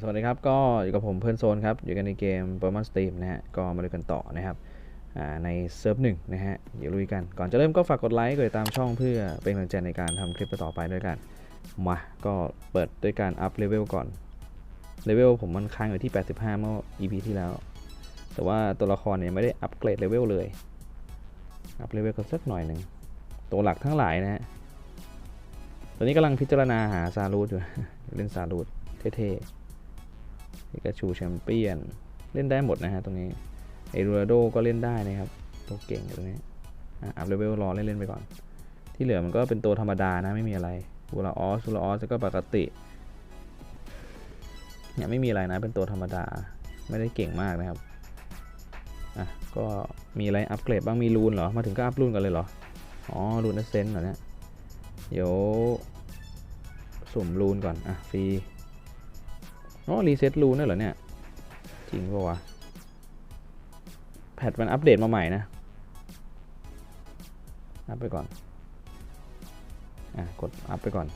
สวัสดีครับ ก็อยู่กับผมเพื่อนโซนครับ อยู่กันในเกม p e r m a Steam นะฮะ ก็มาดูกันต่อนะครับในเซิร์ฟหนึ่งนะฮะ เดี๋ยวลุยกัน ก่อนจะเริ่มก็ฝากกดไลค์ กดติดตามช่องเพื่อเป็นกำลังใจในการทำคลิปต่อไปด้วยกัน มา ก็เปิดด้วยการอัพเลเวลก่อน เลเวลผมมันค้างอยู่ที่ 85 เมื่อ EP ที่แล้ว แต่ว่าตัวละครเนี่ยไม่ได้อัปเกรดเลเวลเลย อัพเลเวลกันสักหน่อยหนึ่ง ตัวหลักทั้งหลายนะฮะ ตอนนี้กำลังพิจารณาหาซารูดอยู่ เล่นซารูดเท่ๆ พิกชูแชมเปี้ยน เล่นได้หมดนะฮะตรงนี้เอรูราโดก็เล่นได้นะครับตัวเก่งอยู่ตรงนี้อะอัพเลเวลรอเล่นๆไปก่อน ที่เหลือมันก็เป็นตัวธรรมดานะไม่มีอะไรบูราออสบูราออสก็ปกติเนี่ยไม่มีอะไรนะเป็นตัวธรรมดาไม่ได้เก่งมากนะครับอะก็มีอะไรอัปเกรดบ้างมีรูนเหรอมาถึงก็อัพรูนกันเลยเหรออ๋อรูนเอเซนเหรอเนี่ยเดี๋ยวสุ่มรูนก่อนอะฟรี อ๋อรีเซ็ตรูนด้วยเหรอเนี่ย จริงป่าวะ แพทมันอัปเดตมาใหม่นะ อัพไปก่อน อะ กดอัพไปก่อน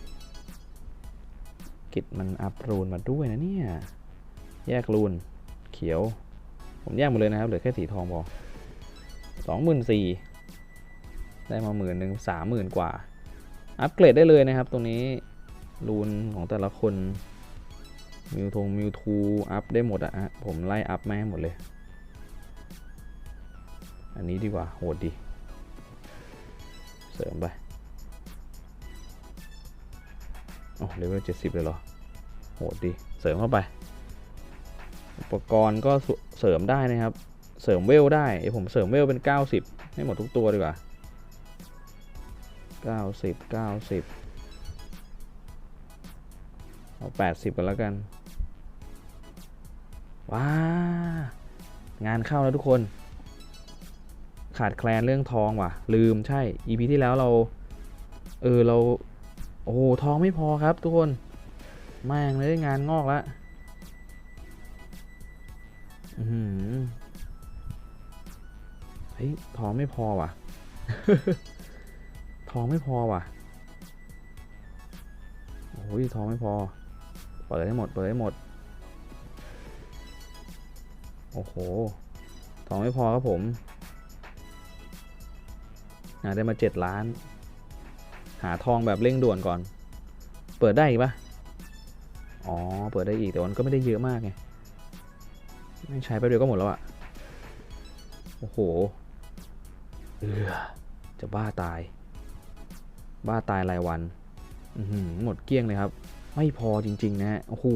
กิจมันอัพรูนมาด้วยนะเนี่ย แยกรูน เขียว ผมแยกหมดเลยนะครับ เหลือแค่สีทองพอสองหมื่นสี่ได้มาหมื่นหนึ่งสามหมื่นกว่า อัปเกรดได้เลยนะครับ ตรงนี้รูนของแต่ละคน มิวทงมิวทูอัพได้หมดอะฮะผมไล่อัพแมาให้หมดเลย อันนี้ดีกว่า โหดดี เสริมไปโอ้เลเวลเจ็ดสิบเลยเหรอ โหดดี เสริมเข้าไป อุปกรณ์ก็เสริมได้นะครับ เสริมเวลได้เดี๋ยวผมเสริมเวลเป็น 90 ให้หมดทุกตัวดีกว่า 90 90เอา 80 กันแล้วกัน ว้างานเข้าแล้วทุกคน ขาดแคลนเรื่องทองว่ะ ลืมใช่ EP ที่แล้วเรา เออเรา โอ้โหทองไม่พอครับทุกคนแม่งเลยงานงอกล้วอือหือเฮ้ยทองไม่พอว่ะ ทองไม่พอว่ะโอ้ยทองไม่พอ เปิดให้หมด เปิดให้หมด โอ้โหทองไม่พอครับผมหาได้มาเจ็ดล้าน หาทองแบบเร่งด่วนก่อน เปิดได้อีกปะอ๋อ เปิดได้อีกแต่มันก็ไม่ได้เยอะมากไง ไม่ใช้ไปเดียวก็หมดแล้วอะโอ้โหเออจะบ้าตาย บ้าตายรายวัน หมดเกลี้ยงเลยครับ ไม่พอจริง ๆ นะฮะโอ้โห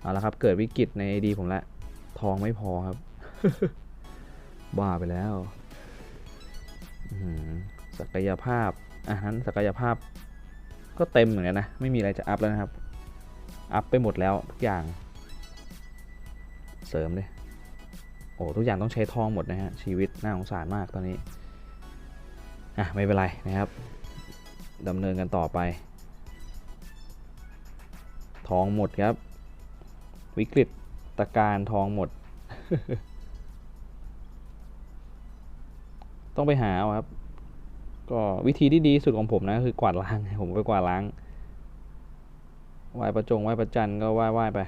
เอาละครับ เกิดวิกฤตในดีผมละ ทองไม่พอครับ บ้าไปแล้วศักยภาพอ่าหารศักยภาพ ก็เต็มเหมือนกันนะ ไม่มีอะไรจะอัพแล้วนะครับ อัพไปหมดแล้วทุกอย่าง เสริมเลยโอ้ทุกอย่างต้องใช้ทองหมดนะฮะ ชีวิตน่าสงสารมากตอนนี้ อะ ไม่เป็นไรนะครับดำเนินกันต่อไป ทองหมดครับ วิกฤต ตการทองหมด ต้องไปหาครับ ก็วิธีที่ดีสุดของผมนะคือกวาดล้าง ผมไปกวาดล้างไหว้ประจงไหว้ประจันก็ไหว้ไหว้ไป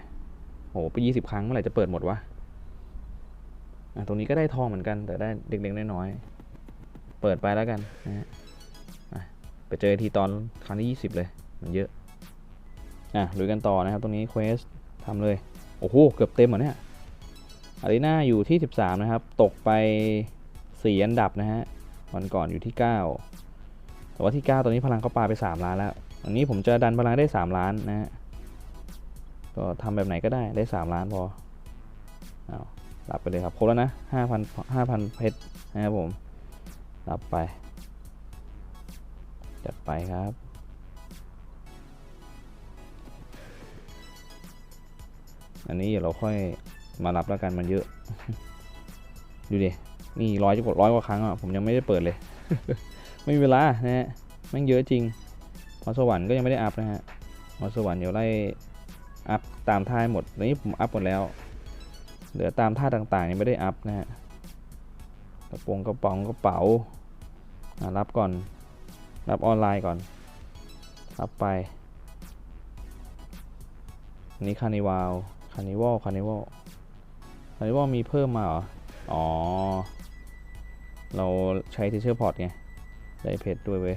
โหไปยี่สิบครั้งเมื่อไหร่จะเปิดหมดวะอะตรงนี้ก็ได้ทองเหมือนกัน แต่ได้เด็กๆน้อยๆเปิดไปแล้วกันนะฮะไปเจอทีตอนครั้งที่ยี่สิบเลย มันเยอะ อะลุยกันต่อนะครับ ตรงนี้เควสทำเลย โอ้โห เกือบเต็มเหรอเนี่ยอารีนาอยู่ที่ 13 นะครับ ตกไป 4 อันดับนะฮะ วันก่อนอยู่ที่ 9 แต่ว่าที่ 9 ตอนนี้พลังเขาปาไป 3 ล้านแล้ว อันนี้ผมจะดันพลังได้ 3 ล้านนะฮะ ก็ทำแบบไหนก็ได้ได้ 3 ล้านพอเอารับไปเลยครับครบแล้วนะ 5,000 5,000 เพชรนะครับผมรับไป จัดไปครับ อันนี้เดี๋ยวเราค่อยมารับแล้วกันมันเยอะ ดูดิ นี่ร้อยกว่าร้อยกว่าครั้งอะผมยังไม่ได้เปิดเลย ไม่มีเวลานะฮะแม่งเยอะจริงพรสวรรค์ก็ยังไม่ได้อัพนะฮะพรสวรรค์เดี๋ยวไล่อัพตามท่าหมดตอนนี้ผมอัพหมดแล้ว เหลือตามท่าต่างๆยังไม่ได้อัพนะฮะกระโปรงกระป๋องกระเป๋าอะรับก่อน รับออนไลน์ก่อน รับไปนนี้คานิวาล คานิวอลคานิวอลคานิวอลมีเพิ่มมาเหรอ อ๋อ เราใช้ทิเชอร์พอร์ตไง ได้เพชรด้วยเว้ย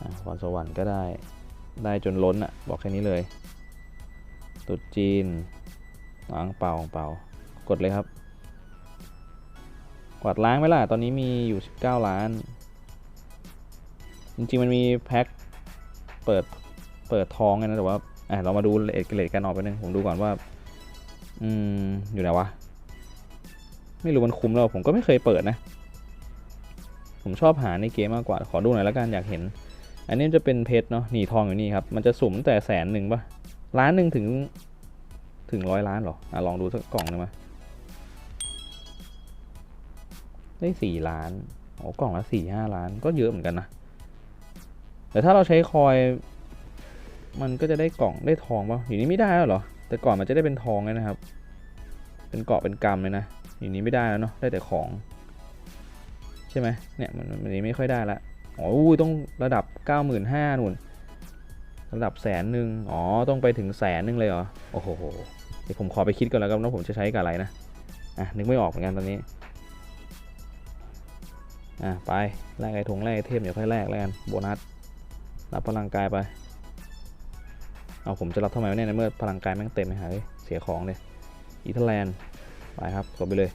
อะพรสวรรค์ก็ได้ ได้จนล้นอะ่ะ บอกแค่นี้เลย ตุดจีนล้างเป่าเป่ากดเลยครับ กวาดล้างไหมล่ะ ตอนนี้มีอยู่ 19 ล้าน จริงๆ มันมีแพ็คเปิด เปิดทองไงนะ แต่ว่า อะเรามาดูเลทเลทกันออกไปนึงผมดูก่อนว่า อืม อยู่ไหนวะ ไม่รู้มันคุ้มแล้วผมก็ไม่เคยเปิดนะ ผมชอบหาในเกมมากกว่า ขอดูหน่อยแล้วกันอยากเห็น อันนี้จะเป็นเพชรเนาะหนีทองอยู่นี่ครับ มันจะสุ่มแต่แสนหนึ่งปะล้านหนึ่งถึง ถึงร้อยล้านหรอ อะลองดูสักกล่องหนึ่งมา ได้สี่ล้านโอ้กล่องละสี่ห้าล้านก็เยอะเหมือนกันนะ แต่ถ้าเราใช้คอย มันก็จะได้กล่องได้ทองป่ะอยู่นี้ไม่ได้แล้วเหรอ แต่ก่อนมันจะได้เป็นทองเลยนะครับ เป็นเกาะเป็นกำเลยนะ อยู่นี้ไม่ได้แล้วเนาะ ได้แต่ของ ใช่ไหมเนี่ยมันมันนี้ไม่ค่อยได้ละอ๋ออุ้ยต้องระดับเก้าหมื่นห้านู่น ระดับแสนหนึ่งอ๋อ ต้องไปถึงแสนหนึ่งเลยเหรอ โอ้โห เดี๋ยวผมขอไปคิดก่อนแล้วกันว่าผมจะใช้กับอะไรนะ อะ นึกไม่ออกเหมือนกันตอนนี้ อะ ไป แลกไอ้ทงแลกไอเทมเดี๋ยวค่อยแลกแล้วกัน โบนัส รับพลังกายไป เอาผมจะรับทำไมวะเนี่ยในเมื่อพลังกายแม่งเต็มไปหาเลยเสียของเลยอีเทอร์แลนด์ไปครับกดไปเลย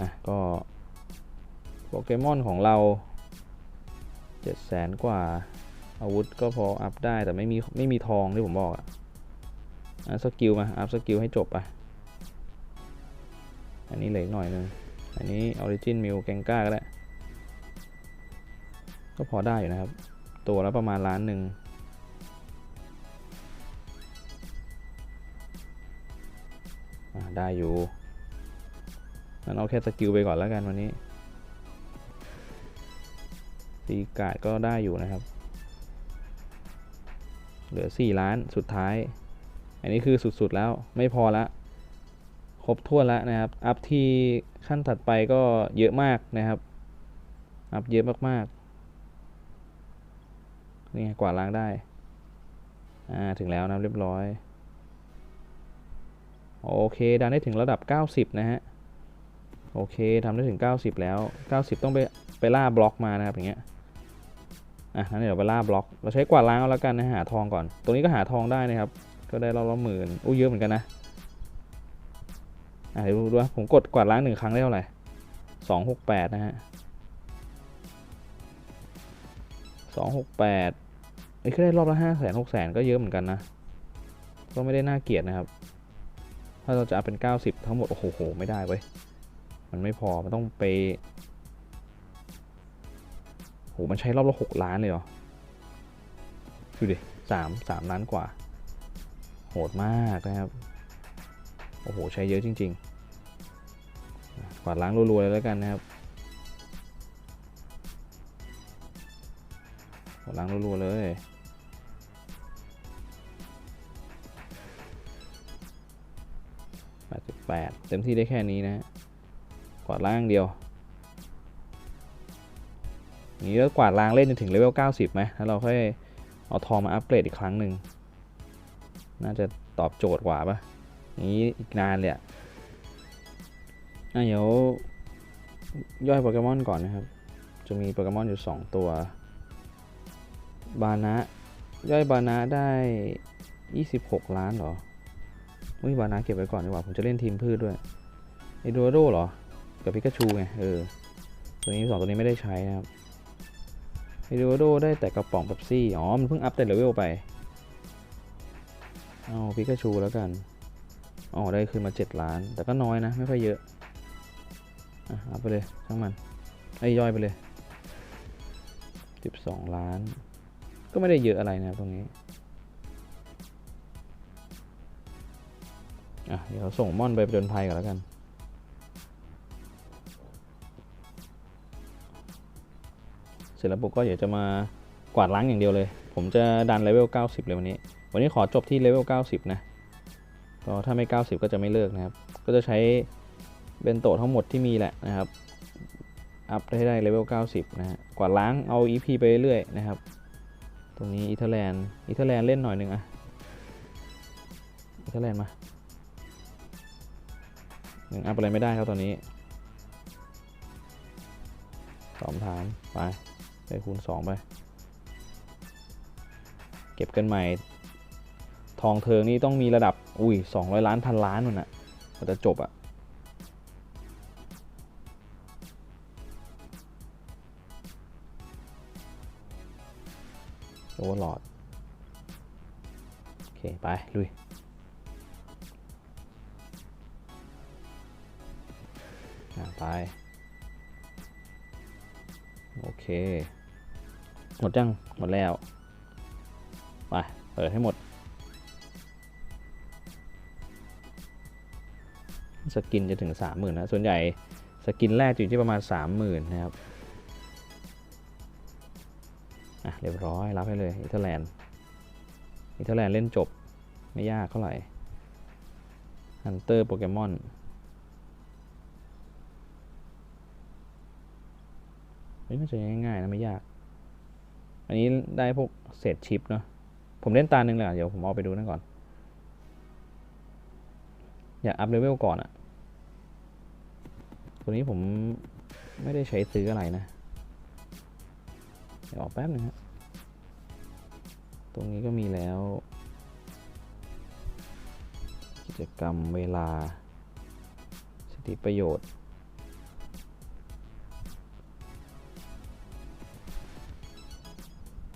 อะก็โปเกมอนของเราเจ็ดแสนกว่าอาวุธก็พออัพได้แต่ไม่มีไม่มีทองที่ผมบอกอะอะสกิลมาอัพสกิลให้จบไปอันนี้เหลือหน่อยนึงอันนี้ออริจินมิวแกงก้าก็ได้ก็พอได้อยู่นะครับ ตัวละประมาณล้านหนึ่ง ได้อยู่งั้นเอาแค่สกิลไปก่อนแล้วกันวันนี้ตีกาดก็ได้อยู่นะครับ เหลือ 4 ล้านสุดท้าย อันนี้คือสุดๆแล้วไม่พอละ ครบถ้วแล้วนะครับ อัพที่ขั้นถัดไปก็เยอะมากนะครับ อัพเยอะมากๆ นี่ไงกวาดล้างได้ อ่า ถึงแล้วนะเรียบร้อย โอเค ดันได้ถึงระดับ 90 นะฮะ โอเคทำได้ถึง 90 แล้ว 90 ต้องไปไปล่าบล็อกมานะครับอย่างเงี้ย อะงั้นเดี๋ยวไปล่าบล็อก เราใช้กวาดล้างเอาแล้วกันนะหาทองก่อน ตรงนี้ก็หาทองได้นะครับ ก็ได้รอบละหมื่นอู้เยอะเหมือนกันนะ อะเดี๋ยวดูด้วยผมกดกวาดล้างหนึ่งครั้งได้เท่าไหร่สองหกแปดนะฮะสองหกแปดไอ้ยก็ได้รอบละห้าแสนหกแสนก็เยอะเหมือนกันนะ ก็ไม่ได้น่าเกลียดนะครับ ถ้าเราจะเอาเป็น 90 ทั้งหมด โอ้โห ไม่ได้เว้ย มันไม่พอ มันต้องไปโห มันใช้รอบละ 6 ล้านเลยเหรอ ดูดิสามสามล้านกว่า โหดมากนะครับ โอ้โห ใช้เยอะจริง ๆ กวาดล้างรัวๆเลยแล้วกันนะครับกวาดล้างรัวๆเลย 88 เต็มที่ได้แค่นี้นะกวาดล้างอย่างเดียว นี้แล้วกวาดล้างเล่นจนถึงเลเวล 90ไหมแล้วเราค่อยเอาทองมาอัปเกรดอีกครั้งหนึ่ง น่าจะตอบโจทย์กว่าปะนี้อีกนานเลยอะอะเดี๋ยวย่อยโปเกมอนก่อนนะครับ จะมีโปเกมอนอยู่ 2 ตัว บานะ ย่อยบานะได้ 26 ล้านเหรอ อุ้ยบานาเก็บไว้ก่อนดีกว่าผมจะเล่นทีมพืชด้วยไอโดโดเหรอ กับพิกาชูไงเออตัวนี้สองตัวนี้ไม่ได้ใช้นะครับไอโดโดได้แต่กระป๋องเป๊ปซี่อ๋อมันเพิ่งอัพแต่เลเวลไปเอาพิกาชูแล้วกันอ๋อได้คืนมา7ล้าน แต่ก็น้อยนะ ไม่ค่อยเยอะอะเอาไปเลยทั้งมันไอ้ย่อยไปเลย 12 ล้าน ก็ไม่ได้เยอะอะไรนะตรงนี้ อะเดี๋ยวส่งม่อนไปผจญภัยก่อนแล้วกัน เสร็จแล้วปุ๊บก็เดี๋ยวจะมากวาดล้างอย่างเดียวเลย ผมจะดันเลเวล 90 เลยวันนี้ วันนี้ขอจบที่เลเวล 90 นะก็ถ้าไม่ 90 ก็จะไม่เลิกนะครับ ก็จะใช้เบนโตทั้งหมดที่มีแหละนะครับ อัพให้ได้เลเวล 90 นะฮะ กวาดล้างเอา EP ไปเรื่อยๆนะครับ ตรงนี้อีเทอร์แลนด์อีเทอร์แลนด์เล่นหน่อยหนึ่งอะเนเธอร์แลนด์มา หนึ่งอัพอะไรไม่ได้ครับตอนนี้สองฐานไปไปคูณสองไป เก็บกันใหม่ ทองเทิงนี่ต้องมีระดับ อุ้ยสองร้อยล้านพันล้านนู่นน่ะมันจะจบอะโอเวอร์ลอดโอเค ไป ลุย ไป โอเค หมดยัง หมดแล้ว ไป เปิดให้หมด สกินจะถึงสามหมื่นะ ส่วนใหญ่สกินแรกอยู่ที่ประมาณสามหมื่นนะครับ อะ เรียบร้อย รับให้เลยอิตาแลนด์อิตาแลนด์เล่นจบ ไม่ยากเท่าไหร่ฮันเตอร์โปเกมอน ฮ้ยน่าจะง่ายๆนะไม่ยาก อันนี้ได้พวกเศษชิปเนาะผมเล่นตาหนึ่งเลยอะเดี๋ยวผมเอาไปดูนั่นก่อน อยากอัพเลเวลก่อนอะตัวนี้ผมไม่ได้ใช้ซื้ออะไรนะ เดี๋ยวออกแป๊บนึงฮะตรงนี้ก็มีแล้ว กิจกรรมเวลาสิทธิประโยชน์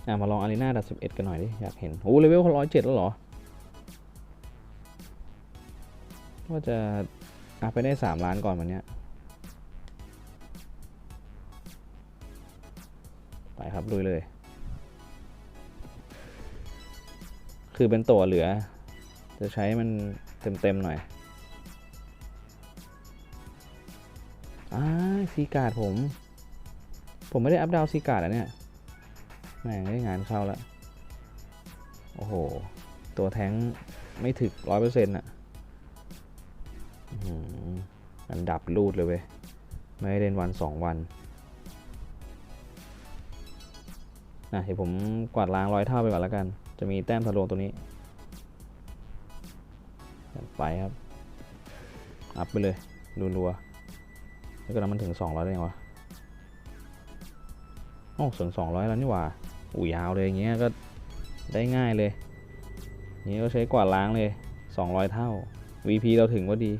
อะมาลองอารีนาดับสิบเอ็ดกันหน่อยดิ อยากเห็น โอ้เลเวลร้อยเจ็ดแล้วเหรอ ว่าจะอัพไปได้สามล้านก่อนวันเนี้ย ไปครับลุยเลย คือเป็นตัวเหลือ จะใช้มันเต็ม ๆ หน่อยอ่าซีการ์ดผม ผมไม่ได้อัพดาวซีการ์ดอะเนี่ย แม่งได้งานเข้าแล้ว โอ้โห ตัวแท้งไม่ถึกร้อยเปอร์เซ็นต์อะอันดับรูดเลยเว้ย ไม่ได้เล่นวันสองวันนะเดี๋ยวผมกวาดล้างร้อยเท่าไปก่อนแล้วกัน จะมีแต้มทะลวงตัวนี้ ไปครับ อัพไปเลยรัวๆแล้วก็นั้นมันถึง 200ได้ยังวะ โอ้ถึง200 แล้วนี่หว่า อู้ยาวเลยอย่างเงี้ยก็ได้ง่ายเลยอย่างเงี้ก็ใช้กวาดล้างเลย 200 เท่า VP เราถึงว่าดี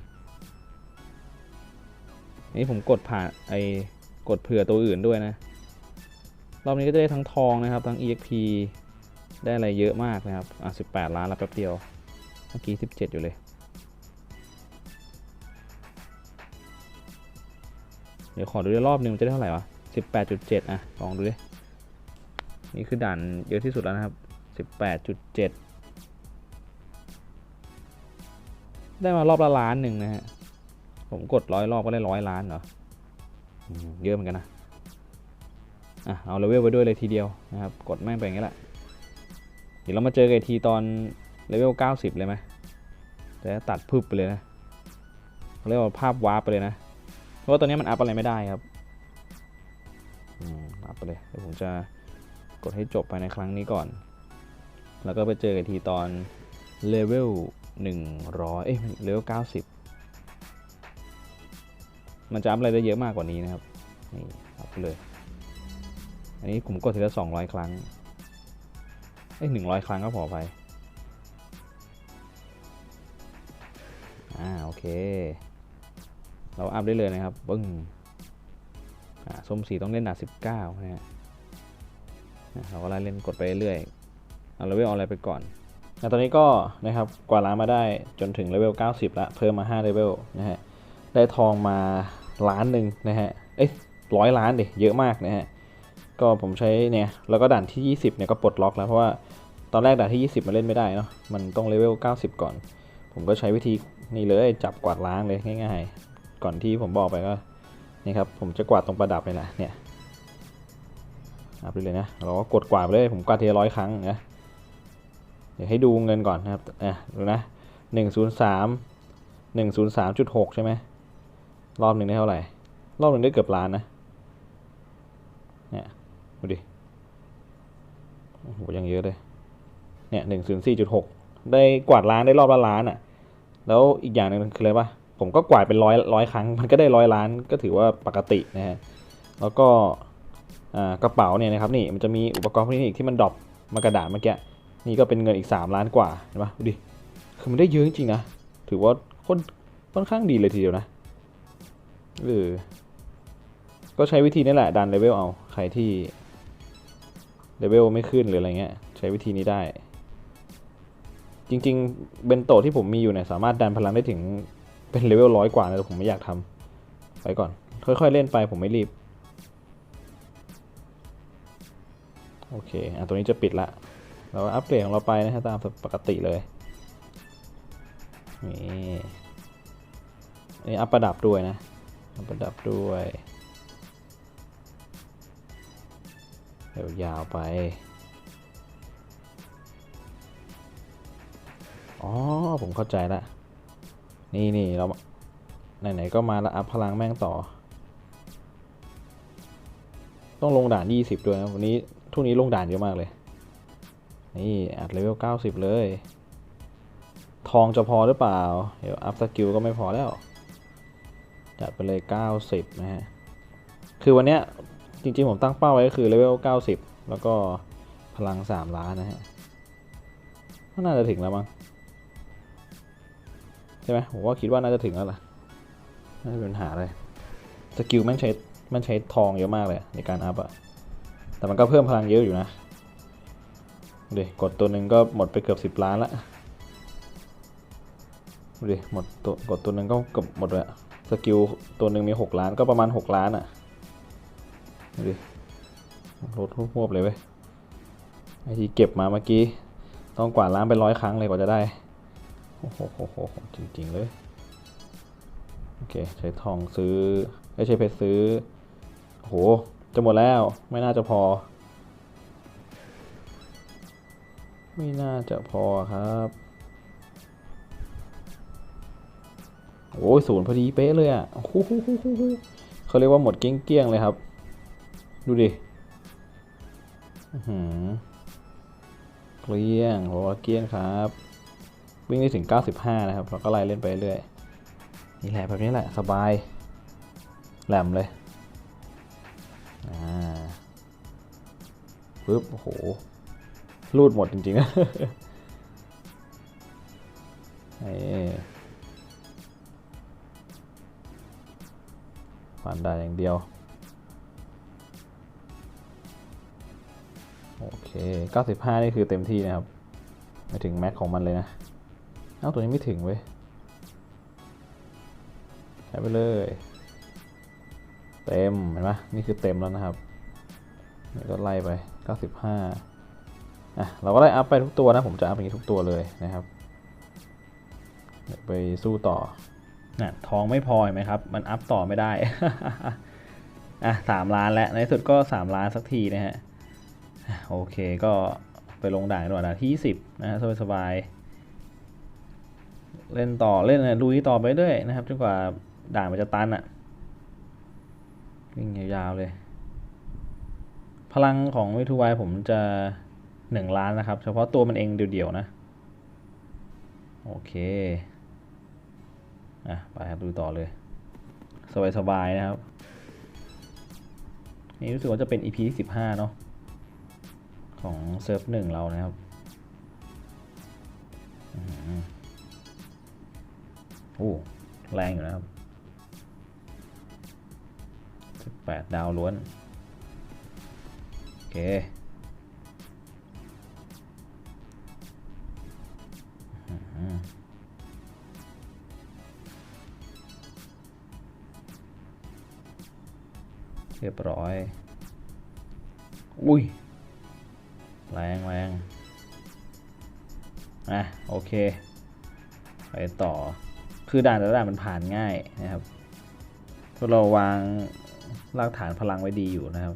นี่ผมกดผ่านไอ้กดเผื่อตัวอื่นด้วยนะ รอบนี้ก็จะได้ทั้งทองนะครับ ทั้ง EXP ได้อะไรเยอะมากนะครับ อะ 18 ล้านแล้วแป๊บเดียว เมื่อกี้ 17 อยู่เลยเดี๋ยวขอดูด้รอบหนึงมันจะได้เท่าไหร่วะ 18.7 อะ ลองดูดิ นี่คือด่านเยอะที่สุดแล้วนะครับ 18.7 ได้มารอบละล้านหนึ่งนะฮะ ผมกดร้อยรอบก็ได้ร้อยล้านเหรอ เยอะเหมือนกันนะ อะ เอาเลเวลไปด้วยเลยทีเดียวนะครับ กดแม่งไปอย่างนี้แหละ เดี๋ยวเรามาเจอกันทีตอนเลเวล 90 เลยไหมจะตัดพึบไปเลยนะเรียกว่าภาพวาร์ปไปเลยนะ เพราะว่าตอนนี้มันอัพอะไรไม่ได้ครับอืมอัพไปเลย เดี๋ยวผมจะ กดให้จบภายในครั้งนี้ก่อน แล้วก็ไปเจอกันทีตอนเลเวล100 เอ้ยเลเวล90 มันจะอัพอะไรได้เยอะมากกว่านี้นะครับ นี่อัพเลย อันนี้ผมกดทีละสองร้อยครั้ง เอ้ยหนึ่งร้อยครั้งก็พอไปอ่าโอเค เราอัพได้เลยนะครับ ปึ้งอ่าส้มสีต้องเล่นหนาสิบเก้านะฮะ เราก็ไล่เล่นกดไปเรื่อยเอาเลเวลออะไรไปก่อนตอนนี้ก็นะครับกว่าดล้างมาได้จนถึงเลเวล 90 ละเพิ่มมา5เลเวลนะฮะได้ทองมาล้านหนึ่งนะฮะเอ้ยร้อยล้านดิเยอะมากนะฮะก็ผมใช้เนี่ยแล้วก็ด่านที่ 20เนี่ยก็ปลดล็อกแล้วเพราะว่าตอนแรกด่านที่ 20มันเล่นไม่ได้เนาะมันต้องเลเวล 90 ก่อน ผมก็ใช้วิธีนี่เลยจับกวาดล้างเลยง่าย ๆ ก่อนที่ผมบอกไปก็นี่ครับผมจะกวาดตรงประดับเลยนะเนี่ย อัพไปเลยนะ เราก็กดกวาดไปเลย ผมกวาดทีละร้อยครั้งนะ เดี๋ยวให้ดูเงินก่อนนะครับอะดูนะหนึ่งศูนย์สามหนึ่งศูนย์สามจุดหกใช่ไหม รอบหนึ่งได้เท่าไหร่ รอบหนึ่งได้เกือบล้านนะ เนี่ยดูดิ โอ้โห ยังเยอะเลย เนี่ยหนึ่งศูนย์สี่จุดหกได้กวาดล้านได้รอบละล้านอะ แล้วอีกอย่างหนึ่งคืออะไรปะผมก็กวาดเป็นร้อยร้อยครั้ง มันก็ได้ร้อยล้านก็ถือว่าปกตินะฮะ แล้วก็ กระเป๋าเนี่ยนะครับนี่มันจะมีอุปกรณ์พวกนี้อีกที่มันดรอปมากระดาษเมื่อกี้นี่ก็เป็นเงินอีก 3 ล้านกว่าเห็นปะดูดิคือมันได้เยอะจริงๆนะถือว่าค่อนค่อนข้างดีเลยทีเดียวนะเออก็ใช้วิธีนี้แหละดันเลเวลเอาใครที่เลเวลไม่ขึ้นหรืออะไรเงี้ยใช้วิธีนี้ได้ จริงๆเบนโตที่ผมมีอยู่เนี่ยสามารถดันพลังได้ถึงเป็นเลเวลร้อยกว่านะแต่ผมไม่อยากทำไปก่อน ค่อยๆเล่นไปผมไม่รีบ โอเคอะตัวนี้จะปิดละ เราอัปเกรดของเราไปนะฮะตามปกติเลย นี่อันนี่อัปประดับด้วยนะ อัปประดับด้วยเดี๋ยวยาวไป อ๋อ ผมเข้าใจละ นี่นี่เราไหนๆก็มาแล้วอัพพลังแม่งต่อ ต้องลงด่าน 20 ด้วยนะ วันนี้ ทุกนี้ลงด่านเยอะมากเลย นี่อัดเลเวล 90 เลย ทองจะพอหรือเปล่า เดี๋ยวอัพสกิลก็ไม่พอแล้ว จัดไปเลย 90 นะฮะ คือวันเนี้ยจริงๆ ผมตั้งเป้าไว้ก็คือเลเวล 90 แล้วก็พลัง 3 ล้านนะฮะก็น่าจะถึงแล้วมั้งใช่ไหมผมว่าคิดว่าน่าจะถึงแล้วล่ะไม่เป็นปัญหาเลย สกิลแมันใช้มันใช้ทองเยอะมากเลยในการอัพอะ แต่มันก็เพิ่มพลังเยอะอยู่นะดูดิกดตัวหนึ่งก็หมดไปเกือบสิบล้านละดูดิหมดตัวกดตัวหนึ่งก็เกือบหมดเลยอะสกิลตัวหนึ่งมีหกล้านก็ประมาณหกล้านอะดูดิลดหวบเลยเว้ยไอที่เก็บมาเมื่อกี้ต้องกวาดล้านไปร้อยครั้งเลยกว่าจะได้โอ้โหโหโหจริง ๆ เลยโอเคใช้ทองซื้อไม่ใช่เพชรซื้อโอ้โห จะหมดแล้วไม่น่าจะพอ ไม่น่าจะพอครับโอ้ยศูนย์พอดีเป๊ะเลยอะโอ้โหเขาเรียกว่าหมดเกลี้ยงๆเลยครับ ดูดิเกลี้ยงเพราะว่าเกลี้ยงครับ วิ่งได้ถึง 95 นะครับเราก็ไล่เล่นไปเรื่อยนี่แหละแบบนี้แหละ สบาย แหลมเลย ปึ๊บโอ้โห รูดหมดจริงๆนะเอ้ฟันได้อย่างเดียว โอเค 95 นี่คือเต็มที่นะครับไม่ถึงแม็กของมันเลยนะ เอ้า ตัวนี้ไม่ถึงเว้ยใช้ไปเลย เต็มเห็นไหมนี่คือเต็มแล้วนะครับนี่ก็ไล่ไป 95อะเราก็ไล่อัพไปทุกตัวนะ ผมจะอัพอย่างนี้ทุกตัวเลยนะครับ ไปสู้ต่อน่ะทองไม่พอเห็นไหมครับ มันอัพต่อไม่ได้ อะสามล้านแล้ว ในสุดก็สามล้านสักทีนะฮะ โอเคก็ไปลงด่านหน่อยนะที่สิบนะฮะสบายๆเล่นต่อเล่นลุยต่อไปเรื่อยนะครับจนกว่าด่านมันจะตันอะ่ะ วิ่งยาวๆเลย พลังของวิทูไวผมจะหนึ่งล้านนะครับ เฉพาะตัวมันเองเดี่ยวๆนะ โอเค อะ ไปครับดูต่อเลย สบายๆนะครับ นี่รู้สึกว่าจะเป็น EP ที่15 เนาะของเซิร์ฟหนึ่งเรานะครับอืมโอ้แรงอยู่นะครับ 8 ดาวล้วน โอเค เรียบร้อย อุ้ย แรงแรงอะ โอเค ไปต่อ คือด่านแต่ละด่านมันผ่านง่ายนะครับพราเราวาง รากฐานพลังไว้ดีอยู่นะครับ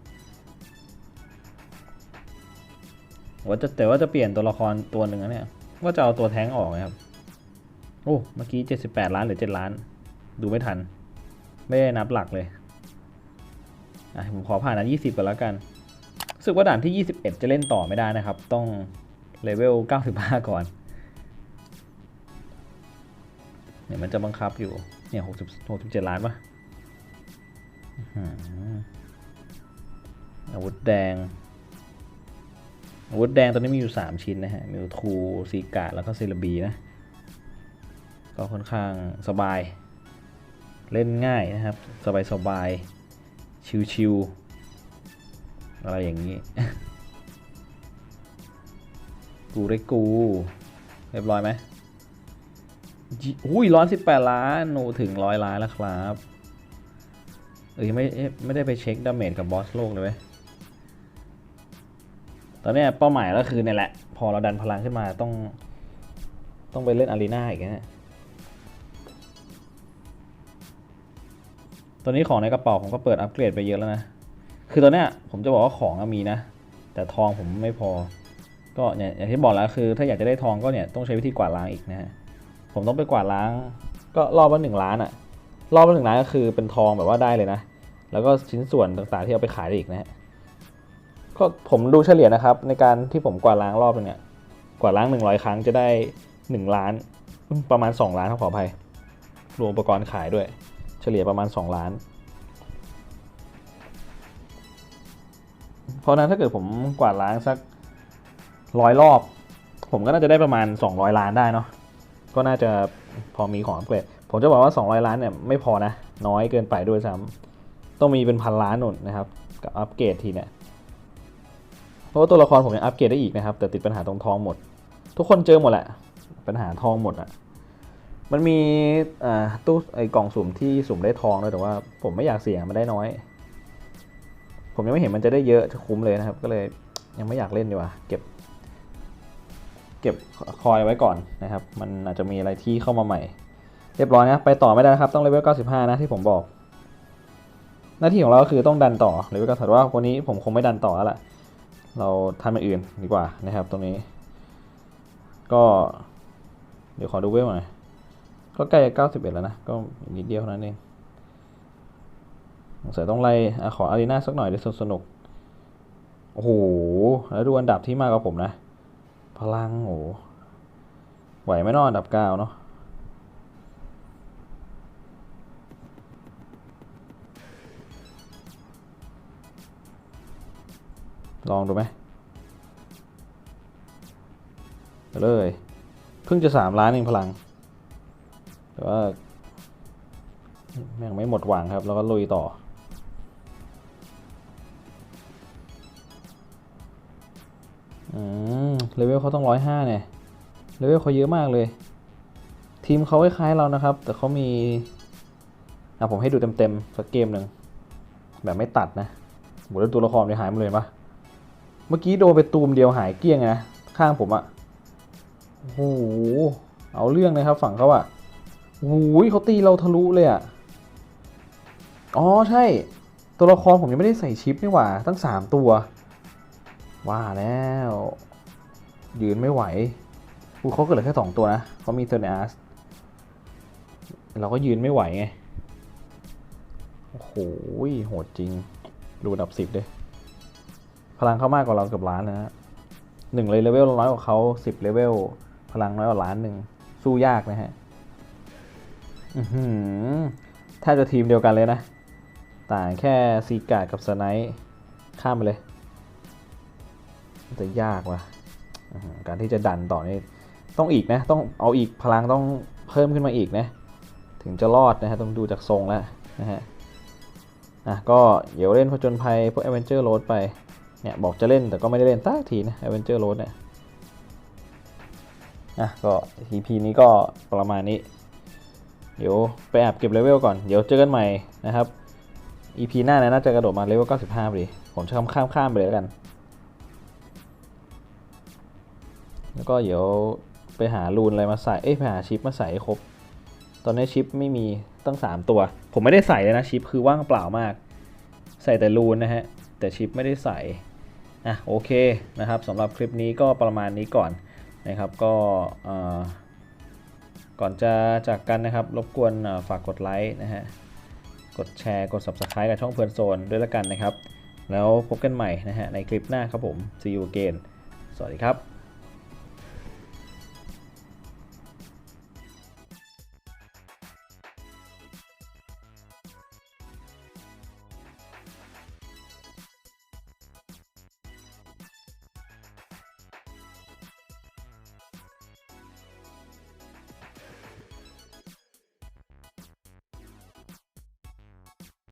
ว่าจะแต่ว่าจะเปลี่ยนตัวละครตัวหนึ่งนะเนี่ย ว่าจะเอาตัวแท้งออกนะครับ โอ้ เมื่อกี้ 78 ล้านหรือ 7 ล้าน ดูไม่ทัน ไม่ได้นับหลักเลย อะ ผมขอผ่านอัน20 ก่อนแล้วกันรู้สึกว่าด่านที่ 21 จะเล่นต่อไม่ได้นะครับ ต้องเลเวล 95 ก่อน เนี่ยมันจะบังคับอยู่ เนี่ยหกสิบหกสิบเจ็ดล้านปะอื้ อาวุธแดง อาวุธแดงตอนนี้มีอยู่ 3 ชิ้นนะฮะมีทูซีกาแล้วก็เซลบีนะ ก็ค่อนข้างสบาย เล่นง่ายนะครับ สบายสบายชิวๆอะไรอย่างนี้ กูได้กู เรียบร้อยไหมอุ้ยร้อนสิบแปดล้านโนถึงร้อยล้านแล้วครับ เออไม่ไม่ได้ไปเช็คดาเมจกับบอสโลกเลยเว้ยตอนนี้เป้าหมายก็คือเนี่ยแหละ พอเราดันพลังขึ้นมาต้อง ต้องไปเล่นอารีนาอีกนะตอนนี้ของในกระเป๋าผมก็เปิดอัปเกรดไปเยอะแล้วนะ คือตอนนี้ผมจะบอกว่าของมีนะ แต่ทองผมไม่พอ ก็เนี่ยอย่างที่บอกแล้วคือ ถ้าอยากจะได้ทองก็เนี่ยต้องใช้วิธีกวาดล้างอีกนะฮะ ผมต้องไปกวาดล้าง ก็รอบละหนึ่งล้านอะ รอบละหนึ่งล้านก็คือเป็นทองแบบว่าได้เลยนะ แล้วก็ชิ้นส่วนต่างๆที่เอาไปขายได้อีกนะฮะก็ผมดูเฉลี่ยนะครับ ในการที่ผมกวาดล้างรอบนึงเนี่ยกวาดล้างหนึ่งร้อยครั้งจะได้หนึ่งล้านประมาณสองล้านครับขออภัยรวมอุปกรณ์ขายด้วย เฉลี่ยประมาณสองล้าน เพราะฉะนั้นถ้าเกิดผมกวาดล้างสักร้อยรอบ ผมก็น่าจะได้ประมาณ 200 ล้านได้เนาะก็น่าจะพอมีของอัปเกรด ผมจะบอกว่า 200 ล้านเนี่ยไม่พอนะ น้อยเกินไปด้วยซ้ำต้องมีเป็นพันล้านหนุนนะครับ กับอัปเกรดทีเนี่ยเพราะว่าตัวละครผมยังอัปเกรดได้อีกนะครับ แต่ติดปัญหาตรงทองหมด ทุกคนเจอหมดแหละ ปัญหาทองหมดอะมันมีอ่าตู้ไอ้กล่องสุ่มที่สุ่มได้ทองด้วยแต่ว่า ผมไม่อยากเสี่ยงมันได้น้อย ผมยังไม่เห็นมันจะได้เยอะจะคุ้มเลยนะครับ ก็เลยยังไม่อยากเล่นดีกว่าเก็บ เก็บคอยไว้ก่อนนะครับ มันอาจจะมีอะไรที่เข้ามาใหม่ เรียบร้อยนะ ไปต่อไม่ได้นะครับต้องเลเวล 95 นะที่ผมบอก หน้าที่ของเราก็คือต้องดันต่อเลเวล95แต่ว่าวันนี้ผมคงไม่ดันต่อแล้วล่ะ เราทำอย่างอื่นดีกว่านะครับตรงนี้ ก็เดี๋ยวขอดูเวลหน่อย ก็ใกล้จะ91 แล้วนะ ก็นิดเดียวเท่านั้นเองสงสัยต้องไล่ขออารีนาสักหน่อยดี๋ยสนุก โอ้โห แล้วดูอันดับที่มากกว่าผมนะ พลังโอ้โหไหวไหมเนอะอันดับเก้าเนาะ ลองดูไหมไปเลยเพิ่งจะสามล้านเองพลัง แต่ว่ายังไม่หมดหวังครับ แล้วก็ลุยต่อ อืมเลเวลเขาต้องร้อยห้าเนี่ย เลเวลเขาเยอะมากเลย ทีมเขาคล้ายๆเรานะครับ แต่เขามีอะผมให้ดูเต็มๆสักเกมหนึ่งแบบไม่ตัดนะโหแล้วตัวละครไปหายหมดเลยปะ เมื่อกี้โดนไปตูมเดียวหายเกลี้ยงนะ ข้างผมอะโอ้โหเอาเรื่องนะครับฝั่งเขาอะโอ้โหเขาตีเราทะลุเลยอะอ๋อใช่ ตัวละครผมยังไม่ได้ใส่ชิปนี่หว่า ตั้งสามตัว ว่าแล้ว ยืนไม่ไหวอูเขาก็เหลือแค่สองตัวนะเขามีเซอร์เนอาร์สเราก็ยืนไม่ไหวไง โอ้โหโหดจริง ดูดับสิบเลย พลังเขามากกว่าเราเกือบล้านนะฮะหนึ่งเลยเลเวลน้อยกว่าเขาสิบเลเวลพลังน้อยกว่าล้านหนึ่งสู้ยากนะฮะอือหือแทบจะทีมเดียวกันเลยนะ ต่างแค่ซีกาดกับสไนท์ข้ามไปเลยแต่ยากว่ะการที่จะดันต่อนี่ต้องอีกนะ ต้องเอาอีกพลังต้องเพิ่มขึ้นมาอีกนะ ถึงจะรอดนะฮะต้องดูจากทรงแล้วนะฮะอะก็เดี๋ยวเล่นผจญภัยพวก a อเวนเจอร์โรดไป เนี่ยบอกจะเล่นแต่ก็ไม่ได้เล่นสักทีนะ a อเวนเจอร์โรดเนี่ยอะก็ EP นี้ก็ประมาณนี้ เดี๋ยวไปแอบเก็บเลเวลก่อน เดี๋ยวเจอกันใหม่นะครับ EP หน้าเนยน่าจะกระโดดมาเลเวล 95พอดี ผมจะข้ามข้ามข้ามไปเลยแล้วกัน แล้วก็เดี๋ยวไปหารูนอะไรมาใส่ เอ้ยไปหาชิปมาใส่ให้ครบ ตอนนี้ชิปไม่มีตั้ง 3 ตัว ผมไม่ได้ใส่เลยนะชิปคือว่างเปล่ามาก ใส่แต่รูนนะฮะ แต่ชิปไม่ได้ใส่ อะโอเคนะครับสำหรับคลิปนี้ก็ประมาณนี้ก่อนนะครับก็เอ่อก่อนจะจากกันนะครับ รบกวนฝากกดไลค์นะฮะกดแชร์กด Subscribe กับช่องเพื่อนโซนด้วยละกันนะครับ แล้วพบกันใหม่นะฮะในคลิปหน้าครับผม see you again สวัสดีครับ